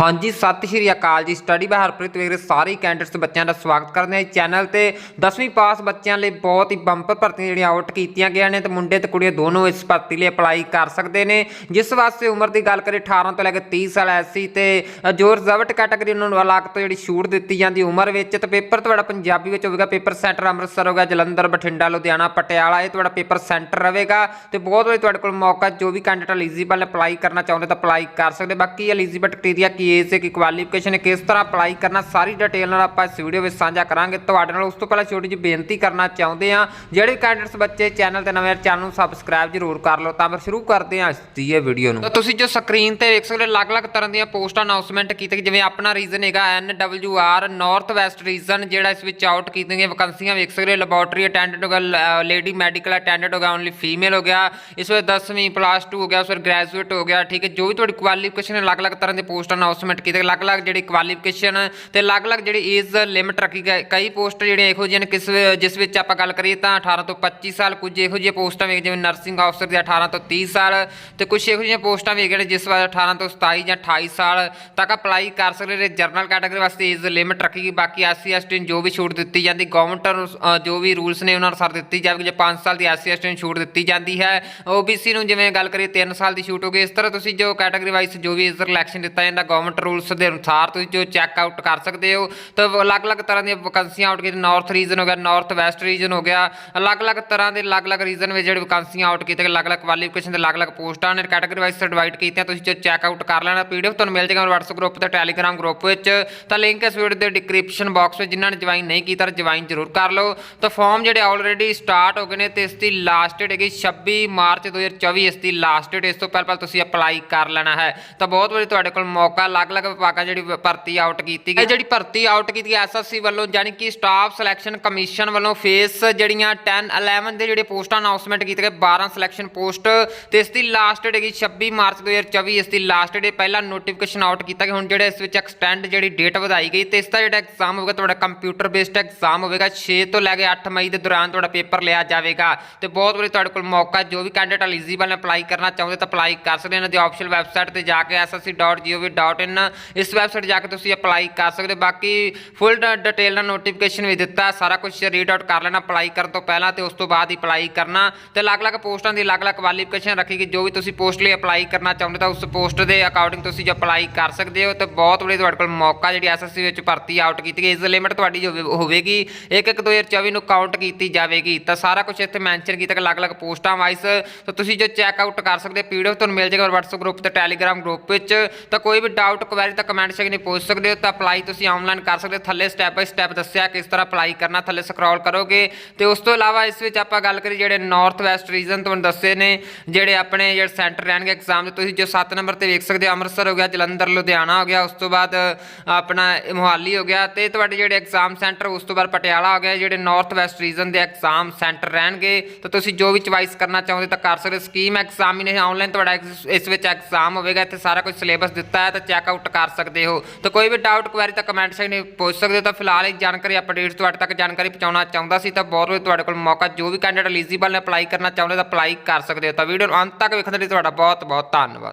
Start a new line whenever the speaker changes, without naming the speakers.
ਹਾਂਜੀ ਸਤਿ ਸ਼੍ਰੀ ਅਕਾਲ ਜੀ। ਸਟੱਡੀ ਬਾਈ ਹਰਪ੍ਰੀਤ ਵੀਰੇ ਸਾਰੇ ਕੈਂਡੀਡੇਟਸ ਬੱਚਿਆਂ ਦਾ ਸਵਾਗਤ ਕਰਦੇ ਹਾਂ। ਇਸ ਚੈਨਲ ਤੇ 10ਵੀਂ ਪਾਸ ਬੱਚਿਆਂ ਲਈ ਬਹੁਤ ਹੀ ਬੰਪਰ ਭਰਤੀਆਂ ਜਿਹੜੀਆਂ ਆਊਟ ਕੀਤੀਆਂ ਗਈਆਂ ਨੇ ਤੇ ਮੁੰਡੇ ਤੇ ਕੁੜੀਆਂ ਦੋਨੋਂ ਇਸ ਭਰਤੀ ਲਈ ਅਪਲਾਈ ਕਰ ਸਕਦੇ ਨੇ। ਜਿਸ ਵਾਸਤੇ ਉਮਰ ਦੀ ਗੱਲ ਕਰੇ 18 ਤੋਂ ਲੈ ਕੇ 30 ਸਾਲ ਐਸੀ ਤੇ ਅ, ਜੋ ਰਿਜ਼ਰਵਡ ਕੈਟਾਗਰੀ ਉਹਨਾਂ ਨੂੰ ਅਲੱਗ ਤੋਂ ਜਿਹੜੀ ਛੂਟ ਦਿੱਤੀ ਜਾਂਦੀ ਉਮਰ ਵਿੱਚ ਤੇ ਪੇਪਰ ਤੁਹਾਡਾ ਪੰਜਾਬੀ ਵਿੱਚ ਹੋਵੇਗਾ। ਪੇਪਰ ਸੈਂਟਰ ਅੰਮ੍ਰਿਤਸਰ ਹੋਗਾ ਜਲੰਧਰ ਬਠਿੰਡਾ ਲੁਧਿਆਣਾ ਪਟਿਆਲਾ ਇਹ ਤੁਹਾਡਾ ਪੇਪਰ ਸੈਂਟਰ ਰਹੇਗਾ ਤੇ ਬਹੁਤ ਵਾਰੀ ਤੁਹਾਡੇ ਕੋਲ ਮੌਕਾ ਜੋ ਵੀ ਕੈਂਡੀਡੇਟ ਐਲੀਜੀਬਲ ਅਪਲਾਈ ਕਰਨਾ ਚਾਹੁੰਦੇ ਤਾਂ ਅਪਲਾਈ ਕਰ ਸਕਦੇ। ਬਾਕੀ ਐਲੀਜੀਬਲ ਕ੍ਰਾਈਟੇਰੀਆ ਕੀ ਏਜ ਹੈ ਕਿ ਕੁਆਲੀਫਿਕੇਸ਼ਨ ਕਿਸ ਤਰ੍ਹਾਂ ਅਪਲਾਈ ਕਰਨਾ ਸਾਰੀ ਡਿਟੇਲ ਨਾਲ ਆਪਾਂ ਇਸ ਵੀਡੀਓ ਵਿੱਚ ਸਾਂਝਾ ਕਰਾਂਗੇ। ਤੁਹਾਡੇ ਨਾਲ ਉਸ ਤੋਂ ਪਹਿਲਾਂ ਛੋਟੀ ਜਿਹੀ ਬੇਨਤੀ ਕਰਨਾ ਚਾਹੁੰਦੇ ਆ ਜਿਹੜੇ ਕੈਂਡੀਡੇਟਸ ਬੱਚੇ ਚੈਨਲ ਤੇ ਨਵੇਂ ਚੈਨਲ ਨੂੰ ਸਬਸਕ੍ਰਾਈਬ ਜ਼ਰੂਰ ਕਰ ਲਓ। ਤਾਂ ਫਿਰ ਸ਼ੁਰੂ ਕਰਦੇ ਹਾਂ ਇਸ ਦੀ ਇਹ ਵੀਡੀਓ ਨੂੰ। ਤਾਂ ਤੁਸੀਂ ਜੋ ਸਕਰੀਨ ਤੇ ਵੇਖ ਸਕਦੇ ਹੋ ਅਲੱਗ-ਅਲੱਗ ਤਰ੍ਹਾਂ ਦੀਆਂ ਪੋਸਟ ਅਨਾਉਂਸਮੈਂਟ ਕੀਤੇ ਗਏ, ਜਿਵੇਂ ਆਪਣਾ ਰੀਜ਼ਨ ਹੈਗਾ ਐਨਡਬਲਯੂਆਰ ਨਾਰਥ ਵੈਸਟ ਰੀਜ਼ਨ ਜਿਹੜਾ ਇਸ ਵਿੱਚ ਆਊਟ ਕੀਤੀਆਂ ਗਈਆਂ ਵੈਕੈਂਸੀਆਂ ਵੇਖ ਸਕਦੇ ਹੋ ਲੈਬੋਰਟਰੀ ਅਟੈਂਡੈਂਟ ਹੋ ਗਿਆ ਲੇਡੀ ਮੈਡੀਕਲ ਅਟੈਂਡੈਂਟ ਹੋ ਗਿਆ ਓਨਲੀ ਫੀਮੇਲ ਹੋ ਗਿਆ। ਇਸ ਵਿੱਚ 10ਵੀਂ ਪਲੱਸ 2 ਹੋ ਗਿਆ ਫਿਰ ਗ੍ਰੈਜੂਏਟ ਹੋ ਗਿਆ ਠੀਕ ਹੈ। ਜੋ ਵੀ ਤੁਹਾਡੀ ਕੁਆਲੀਫਿਕੇਸ਼ਨ ਅਲੱਗ-ਅਲੱਗ ਤਰ੍ਹਾਂ ਦੇ ਪੋਸਟ ਅਨਾਉਂਸਮੈਂਟ ਕੀਤੀ, ਅਲੱਗ-ਅਲੱਗ ਜਿਹੜੀ ਕੁਆਲੀਫਿਕੇਸ਼ਨ ਤੇ ਅਲੱਗ-ਅਲੱਗ ਜਿਹੜੀ ਏਜ ਲਿਮਿਟ ਰੱਖੀ ਗਈ, ਕਈ ਪੋਸਟ ਜਿਹੜੀਆਂ ਇਹੋ ਜਿਹੀਆਂ ਨੇ, ਕਿਸ ਜਿਸ ਵਿੱਚ ਆਪਾਂ ਗੱਲ ਕਰੀਏ ਤਾਂ 18 ਤੋਂ 25 ਸਾਲ ਕੁਝ ਇਹੋ ਜਿਹੀਆਂ ਪੋਸਟਾਂ ਵੀ ਜਿਵੇਂ ਨਰਸਿੰਗ ਅਫਸਰ ਦੀ 18 ਤੋਂ 30 ਸਾਲ ਤੇ ਕੁਝ ਇਹੋ ਜਿਹੀਆਂ ਪੋਸਟਾਂ ਵੇਖ ਨੇ, ਜਿਸ ਵਾਰ 18 ਤੋਂ 27 ਜਾਂ 28 ਸਾਲ ਤੱਕ ਅਪਲਾਈ ਕਰ ਸਕਦੇ ਨੇ ਜਰਨਲ ਕੈਟਾਗਰੀ ਵਾਸਤੇ ਏਜ ਲਿਮਿਟ ਰੱਖੀ ਗਈ, ਬਾਕੀ ਐਸਸੀ ਐਸਟੀ ਨੂੰ ਜੋ ਵੀ ਛੂਟ ਦਿੱਤੀ ਜਾਂਦੀ ਗਵਰਨਮੈਂਟ ਨੂੰ ਜੋ ਵੀ ਰੂਲਸ ਨੇ ਉਹਨਾਂ ਅਨੁਸਾਰ ਦਿੱਤੀ ਜਾਵੇਗੀ, ਜੇ 5 ਸਾਲ ਦੀ ਐਸਸੀ ਐਸਟੀ ਨੂੰ ਛੂਟ ਦਿੱਤੀ ਜਾਂਦੀ ਹੈ ਓਬੀਸੀ ਨੂੰ ਜਿਵੇਂ ਗੱਲ ਕਰੀਏ 3 ਸਾਲ ਦੀ ਛੂਟ ਹੋ ਗਈ, ਇਸ ਤਰ੍ਹਾਂ ਤੁਸੀਂ ਜੋ ਕੈਟਾਗਰੀ ਵਾਈਜ਼ ਜੋ ਵੀ ਏਜ ਰਿਲੈਕਸ਼ਨ ਦਿੱਤਾ ਜਾਂਦਾ ਗਵਰਨਮੈਂਟ ਰੂਲਸ ਦੇ ਅਨੁਸਾਰ ਤੁਸੀਂ ਜੋ ਚੈੱਕ ਆਊਟ ਕਰ ਸਕਦੇ ਹੋ। ਤਾਂ ਅਲੱਗ-ਅਲੱਗ ਤਰ੍ਹਾਂ ਦੀਆਂ ਵੈਕੈਂਸੀਆਂ ਆਊਟ ਕੀਤੀਆਂ। ਨਾਰਥ ਰੀਜਨ ਹੋ ਗਿਆ ਨਾਰਥ ਵੈਸਟ ਰੀਜਨ ਹੋ ਗਿਆ। ਅਲੱਗ-ਅਲੱਗ ਤਰ੍ਹਾਂ ਦੇ ਅਲੱਗ-ਅਲੱਗ ਰੀਜਨ ਵਿੱਚ ਜਿਹੜੇ ਵੈਕੈਂਸੀਆਂ ਆਊਟ ਕੀਤੇ ਗਏ। ਅਲੱਗ-ਅਲੱਗ ਕੁਆਲੀਫਿਕੇਸ਼ਨ ਦੇ ਅਲੱਗ-ਅਲੱਗ ਪੋਸਟਾਂ ਨੇ ਕੈਟਾਗਰੀ ਵਾਈਜ਼ ਡਿਵਾਈਡ ਕੀਤੀਆਂ। ਤੁਸੀਂ ਜੋ ਚੈੱਕ ਆਊਟ ਕਰ ਲੈਣਾ ਪੀਡੀਐਫ ਤੁਹਾਨੂੰ ਮਿਲ ਜਾਏਗਾ WhatsApp ਗਰੁੱਪ ਤੇ Telegram ਗਰੁੱਪ ਵਿੱਚ। ਤਾਂ ਲਿੰਕ ਇਸ ਵੀਡੀਓ ਦੇ ਡਿਸਕ੍ਰਿਪਸ਼ਨ ਬਾਕਸ ਵਿੱਚ। ਜਿਨ੍ਹਾਂ ਨੇ ਜੁਆਇਨ ਨਹੀਂ ਕੀਤਾ ਜੁਆਇਨ ਜ਼ਰੂਰ ਕਰ ਲਓ। ਤਾਂ ਫਾਰਮ ਜਿਹੜੇ ਆਲਰੇਡੀ ਸਟਾਰਟ ਹੋ ਗਏ ਨੇ ਤੇ ਇਸ ਦੀ ਲਾਸਟ ਡੇਟ ਹੈਗੀ 26 ਮਾਰਚ 2024 ਇਸ ਦੀ ਲਾਸਟ ਡੇਟ ਇਸ ਤੋਂ ਪਹਿਲਾਂ ਪਹਿਲਾਂ ਤੁਸੀਂ ਅਪਲਾਈ ਕਰ ਲੈਣਾ ਹੈ। ਤਾਂ ਬਹੁਤ ਵਾਰੀ ਤੁਹਾਡੇ ਕੋਲ ਮੌਕਾ ਅਲੱਗ-ਅਲੱਗ ਵਿਭਾਗਾਂ ਜਿਹੜੀ ਭਰਤੀ ਆਊਟ ਕੀਤੀ ਗਈ। ਜਿਹੜੀ ਭਰਤੀ ਆਊਟ ਕੀਤੀ ਗਈ ਐਸਐਸਸੀ ਵੱਲੋਂ ਯਾਨੀ ਕਿ ਸਟਾਫ ਸਿਲੈਕਸ਼ਨ ਕਮਿਸ਼ਨ ਵੱਲੋਂ ਫੇਸ ਜਿਹੜੀਆਂ 10 11 ਦੇ ਜਿਹੜੇ ਪੋਸਟਾਂ ਅਨਾਉਂਸਮੈਂਟ ਕੀਤੇ ਗਏ 12 ਸਿਲੈਕਸ਼ਨ ਪੋਸਟ ਤੇ ਇਸ ਦੀ ਲਾਸਟ ਡੇਟ ਹੈਗੀ 26 ਮਾਰਚ 2024 ਇਸ ਦੀ ਲਾਸਟ ਡੇਟ ਪਹਿਲਾਂ ਨੋਟੀਫਿਕੇਸ਼ਨ ਆਊਟ ਕੀਤਾ ਗਿਆ। ਹੁਣ ਜਿਹੜਾ ਇਸ ਵਿੱਚ ਐਕਸਟੈਂਡ ਜਿਹੜੀ ਡੇਟ ਵਧਾਈ ਗਈ ਤੇ ਇਸ ਦਾ ਜਿਹੜਾ ਐਗਜ਼ਾਮ ਹੋਵੇਗਾ, ਤੁਹਾਡਾ ਕੰਪਿਊਟਰ ਬੇਸਡ ਐਗਜ਼ਾਮ ਹੋਵੇਗਾ। 6 ਤੋਂ ਲੈ ਕੇ 8 ਮਈ ਦੇ ਦੌਰਾਨ ਤੁਹਾਡਾ ਪੇਪਰ ਲਿਆ ਜਾਵੇਗਾ ਤੇ ਬਹੁਤ ਵਾਰੀ ਤੁਹਾਡੇ ਕੋਲ ਮੌਕਾ ਜੋ ਵੀ ਕੈਂਡੀਡੇਟ ਐਲੀਜੀਬਲ ਅਪਲਾਈ ਕਰਨਾ ਚਾਹੁੰਦੇ ਤਾਂ ਅਪਲਾਈ ਕਰ ਸਕਦੇ ਹੋ ਇਹਨਾਂ ਦੀ ਆਫੀਸ਼ੀਅਲ ਵੈਬਸਾਈਟ ਤੇ ਜਾ ਕੇ ssc.gov.in ਇਸ ਵੈਬਸਾਈਟ ਜਾ ਕੇ ਤੁਸੀਂ ਅਪਲਾਈ ਕਰ ਸਕਦੇ ਹੋ। ਬਾਕੀ ਫੁੱਲ ਡਿਟੇਲ ਨਾਲ ਨੋਟੀਫਿਕੇਸ਼ਨ ਵੀ ਦਿੱਤਾ, ਸਾਰਾ ਕੁਝ ਰੀਡ ਆਊਟ ਕਰ ਲੈਣਾ ਅਪਲਾਈ ਕਰਨ ਤੋਂ ਪਹਿਲਾਂ ਤੇ ਉਸ ਤੋਂ ਬਾਅਦ ਹੀ ਅਪਲਾਈ ਕਰਨਾ। ਤੇ ਅਲੱਗ-ਅਲੱਗ ਪੋਸਟਾਂ ਦੀ ਅਲੱਗ-ਅਲੱਗ ਕੁਆਲੀਫਿਕੇਸ਼ਨ ਰੱਖੀ ਗਈ, ਜੋ ਵੀ ਤੁਸੀਂ ਪੋਸਟ ਲਈ ਅਪਲਾਈ ਕਰਨਾ ਚਾਹੁੰਦੇ ਤਾਂ ਉਸ ਪੋਸਟ ਦੇ ਅਕੋਰਡਿੰਗ ਤੁਸੀਂ ਜੋ ਅਪਲਾਈ ਕਰ ਸਕਦੇ ਹੋ, ਤੇ ਬਹੁਤ ਵਧੀਆ ਤੁਹਾਡੇ ਕੋਲ ਮੌਕਾ ਜਿਹੜੀ ਐਸਐਸਸੀ ਵਿੱਚ ਭਰਤੀ ਆਊਟ ਕੀਤੀ ਗਈ, ਇਸ ਲਿਮਿਟ ਤੁਹਾਡੀ ਜੋ ਹੋਵੇਗੀ 1/1/2024 ਨੂੰ ਕਾਊਂਟ ਕੀਤੀ ਜਾਵੇਗੀ। ਤਾਂ ਸਾਰਾ ਕੁਝ ਇੱਥੇ ਮੈਂਸ਼ਨ ਕੀਤਾ ਕਿ ਅਲੱਗ-ਅਲੱਗ ਪੋਸਟਾਂ ਵਾਈਜ਼ ਤਾਂ ਤੁਸੀਂ ਜੋ ਚੈੱਕ ਆਊਟ ਕਰ ਸਕਦੇ ਪੀਡੀਐਫ ਤੁਹਾਨੂੰ ਮਿਲ ਜਾਏਗਾ WhatsApp ਗਰੁੱਪ ਤੇ Telegram ਗਰੁੱਪ ਵਿੱਚ। ਤਾਂ ਕੋਈ ਵੀ ਡਾਊਟ ਕੁਐਰੀ ਤਾਂ ਕਮੈਂਟ ਸੈਕਸ਼ਨ ਵਿੱਚ ਪੁੱਛ ਸਕਦੇ ਹੋ, ਤਾਂ ਅਪਲਾਈ ਤੁਸੀਂ ਆਨਲਾਈਨ ਕਰ ਸਕਦੇ ਹੋ। ਥੱਲੇ ਸਟੈਪ ਬਾਈ ਸਟੈਪ ਦੱਸਿਆ ਕਿਸ ਤਰ੍ਹਾਂ ਅਪਲਾਈ ਕਰਨਾ, ਥੱਲੇ ਸਕਰੋਲ ਕਰੋਗੇ। ਤੇ ਉਸ ਤੋਂ ਇਲਾਵਾ ਇਸ ਵਿੱਚ ਆਪਾਂ ਗੱਲ ਕਰੀ ਜਿਹੜੇ ਨਾਰਥ ਵੈਸਟ ਰੀਜਨ ਤੁਹਾਨੂੰ ਦੱਸੇ ਨੇ, ਜਿਹੜੇ ਆਪਣੇ ਜਿਹੜੇ ਸੈਂਟਰ ਰਹਿਣਗੇ ਐਗਜ਼ਾਮ ਦੇ। ਤੁਸੀਂ ਜੋ 7 ਨੰਬਰ ਤੇ ਵੇਖ ਸਕਦੇ ਹੋ, ਅੰਮ੍ਰਿਤਸਰ ਹੋ ਗਿਆ, ਜਲੰਧਰ, ਲੁਧਿਆਣਾ ਹੋ ਗਿਆ, ਉਸ ਤੋਂ ਬਾਅਦ ਆਪਣਾ ਇਹ ਮੋਹਾਲੀ ਹੋ ਗਿਆ। ਤੇ ਤੁਹਾਡੇ ਜਿਹੜੇ ਐਗਜ਼ਾਮ ਸੈਂਟਰ ਉਸ ਤੋਂ ਬਾਅਦ ਪਟਿਆਲਾ ਹੋ ਗਿਆ, ਜਿਹੜੇ ਨਾਰਥ ਵੈਸਟ ਰੀਜਨ ਦੇ ਐਗਜ਼ਾਮ ਸੈਂਟਰ ਰਹਿਣਗੇ। ਤਾਂ ਤੁਸੀਂ ਜੋ ਵੀ ਚੁਆਇਸ ਕਰਨਾ ਚਾਹੁੰਦੇ ਤਾਂ ਕਰ ਸਕਦੇ ਸਕੀਮ ਐਗਜ਼ਾਮੀਨੇਸ਼ਨ ਆਨਲਾਈਨ ਤੁਹਾਡਾ ਇਸ- ਇਸ ਵਿੱਚ ਐਗਜ਼ਾਮ ਹੋਵੇਗਾ। ਇੱਥੇ ਸਾਰਾ ਕੁਝ ਸਿਲੇਬਸ ਦਿੱਤਾ ਹੈ, ਤਾਂ ਚੈੱਕ ਕਰ ਸਕਦੇ ਹੋ। ਤਾਂ ਕੋਈ ਵੀ ਡਾਊਟ ਕੁਐਰੀ ਤਾਂ ਕਮੈਂਟ ਸੈਕਸ਼ਨ ਵਿੱਚ ਪੁੱਛ ਸਕਦੇ ਹੋ। ਤਾਂ ਫਿਲਹਾਲ ਇਹ ਜਾਣਕਾਰੀ ਅਪਡੇਟ ਤੁਹਾਡੇ ਤੱਕ ਜਾਣਕਾਰੀ ਪਹੁੰਚਾਉਣਾ ਚਾਹੁੰਦਾ ਸੀ। ਤਾਂ ਬਹੁਤ ਬਹੁਤ ਤੁਹਾਡੇ ਕੋਲ ਮੌਕਾ, ਜੋ ਵੀ ਕੈਂਡੀਡੇਟ ਐਲੀਜੀਬਲ ਨੇ ਅਪਲਾਈ ਕਰਨਾ ਚਾਹੁੰਦੇ ਤਾਂ ਅਪਲਾਈ ਕਰ ਸਕਦੇ ਹੋ। ਤਾਂ ਵੀਡੀਓ ਨੂੰ ਅੰਤ ਤੱਕ ਵੇਖਣ ਦੇ ਲਈ ਤੁਹਾਡਾ ਬਹੁਤ ਬਹੁਤ ਧੰਨਵਾਦ।